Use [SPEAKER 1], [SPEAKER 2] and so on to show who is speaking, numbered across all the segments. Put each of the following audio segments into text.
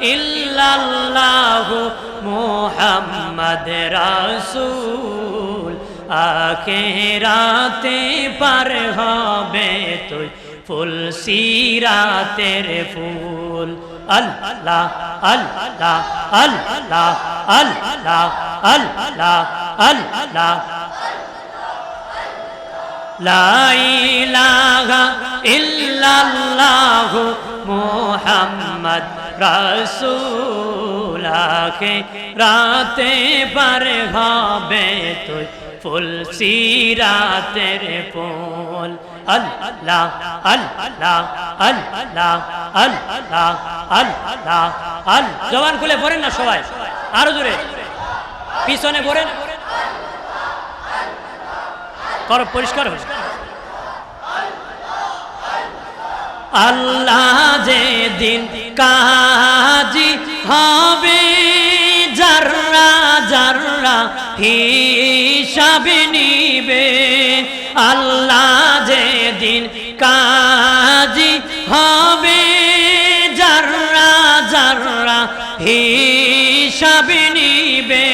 [SPEAKER 1] ইল্লাল্লাহু মুহাম্মদ রাসূল। আখেরাতে পার হবে তুই ফুল সিরাতের ফুল। আল্লাহ আল্লাহ আল্লাহ আল্লাহ আল্লাহ আল্লাহ। লা ইলাহা ইল্লাল্লাহু মুহাম্মদ রাসূল আখে রাতে পার হবে তুই ফুল সিরাতের ফুল। আল্লাহ আল্লাহ আল্লাহ আল্লাহ আল্লাহ আল জবান খুলে পড়েন না সবাই? আরও জোরে। পিছনে পড়েন। করো, পরিষ্কার হয়ে আল্লাহ যে দিন কাজি হবে জাররা জাররা হিসাবে নিবে, আল্লাহ যে দিন কাজি হবে জাররা জাররা হিসাবে নিবে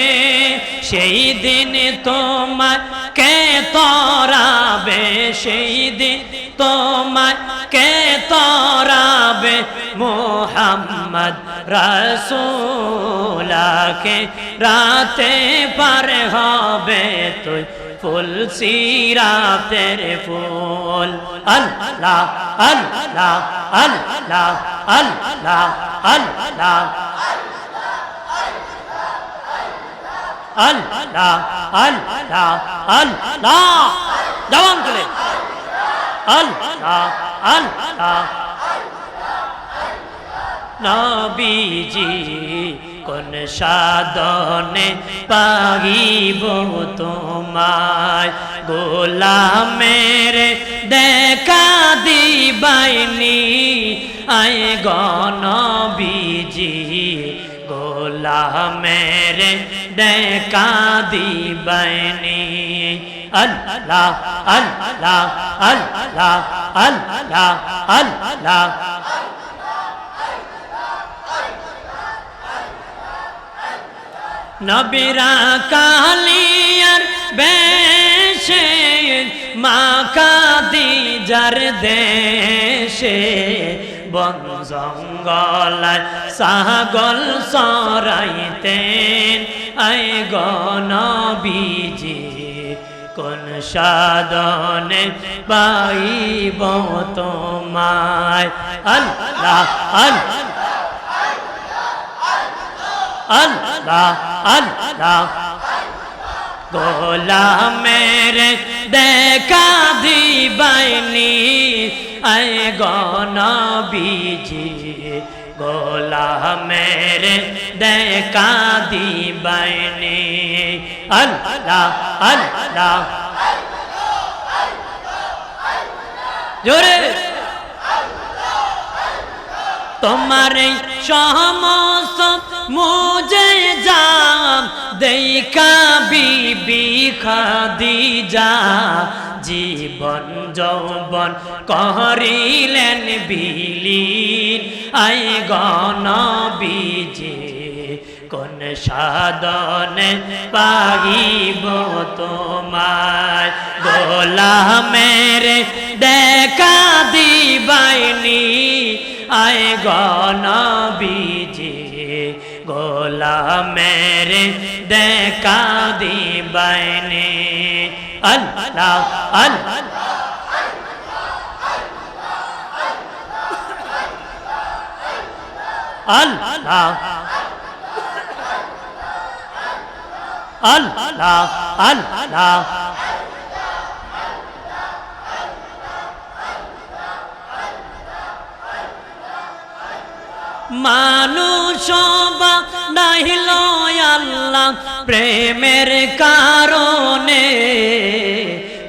[SPEAKER 1] সেই দিন তোমার কে তরাবে? সেই দিন তোমার কে তরাবে? মোহাম্মদ রসুলাকে রাতে পার হবে তুই ফুল সিরাতের ফুল। আল্লাহ আল্লাহ আল্লাহ আল্লাহ আল্লাহ আল্লাহ। আল্লাহ নবীজি কোন সাধনে পাগিব তোমায়? গোলামের দেখা দিবাইনি। আয় গণবীজি গোলামের দেখা দিবাইনি আল্লাহ আল্লাহ আল্লাহ আল্লাহ আল্লাহ নবীরা কালিয়ার বেশে মা কাদিজার দেশে বন জঙ্গলায় সাগল সরাইতেন। আই গণবীজি, কোন সাধনে পাইব তোমায়? আল্লাহ আল্লাহ আল্লাহ আল্লাহ। গোলামের দেখা দিবাইনি। আয় গনবিজি গোলা মেরে দেখা দিবাইনি। আল্লাহ আল্লাহ। জোরে। তোমার সমস মুজে যাম দেখা বিবি খাদি যা জীবন যৌবন করিলেন বিলীন। আই গণ বিজে কোন সাধনে পাইব তোমায়। গোলামের দেখা দিবাইনি। আয় গণবীজি গোলামের দেখা দিবাইনি। আল্লাহ আল্লাহ আল্লাহ আল্লাহ আল্লাহ মানুষ নাহিল আল্লাহ প্রেমের কারণে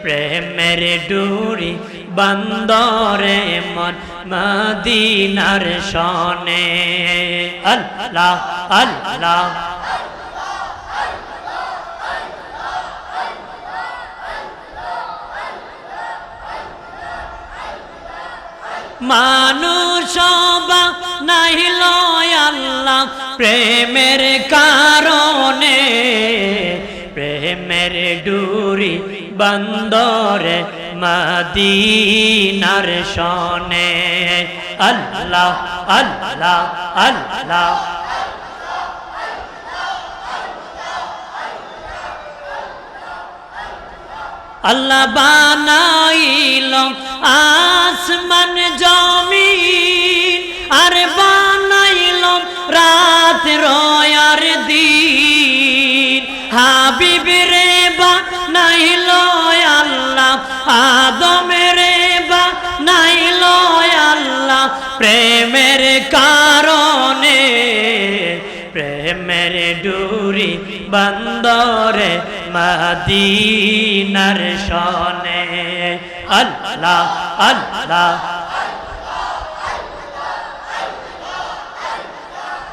[SPEAKER 1] প্রেমের ডুরি বন্দরে মন মদিনার সনে আল্লাহ আল্লাহ। মানুষ প্রেমের কারণে প্রেমের ডুরি বন্দরে মদিনার শনে। আল্লাহ আল্লাহ আল্লাহ। আল্লাহ বানাইল আসমান জমিন রাত রয়ার দিন। হাবিব রে বানাইল আল্লাহ আদম রে বানাইল আল্লাহ। প্রেমের কারণে, প্রেমের ডুরি বন্দরে মদিনার শনে আল্লাহ আল্লাহ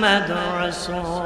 [SPEAKER 1] محمد رسول